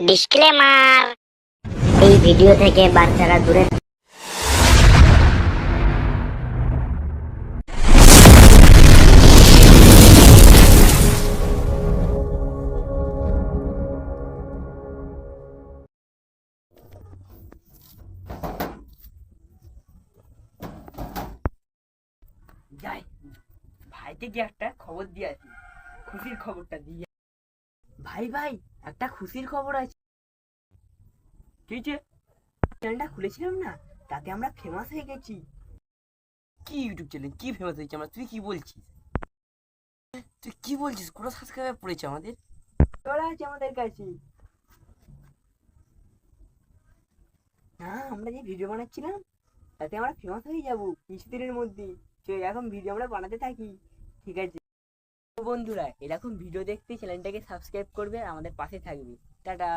Disclaimer এই video থেকে বাচ্চারা দূরে যাই ভাইকে গিয়ে একটা খবর দিয়ে আসি। খুশির খবরটা দিয়ে। ভাই ভাই একটা খুশির খবর আছে। কি যে? চ্যানেলটা খুলেছিলাম না, তাতে আমরা ফেমাস হয়ে গেছি। কি ইউটিউব চ্যানেল কি ফেমাস হয়েছে আমরা? তুই কি বলছিস? তুই কি বলছিস? কোনো সাবস্ক্রাইবার পড়েছে আমাদের। তোরা আছে আমাদের কাছে। না, আমরা যে ভিডিও বানাচ্ছিলাম, তাতে আমরা ফেমাস হয়ে যাব, কিছুদিনের মধ্যে। এখন ভিডিও আমরা বানাতে থাকি। ঠিক আছে। বন্ধুরা এরকম ভিডিও দেখতে চ্যানেলটাকে সাবস্ক্রাইব করবে আমাদের পাশে থাকবে। টাটা!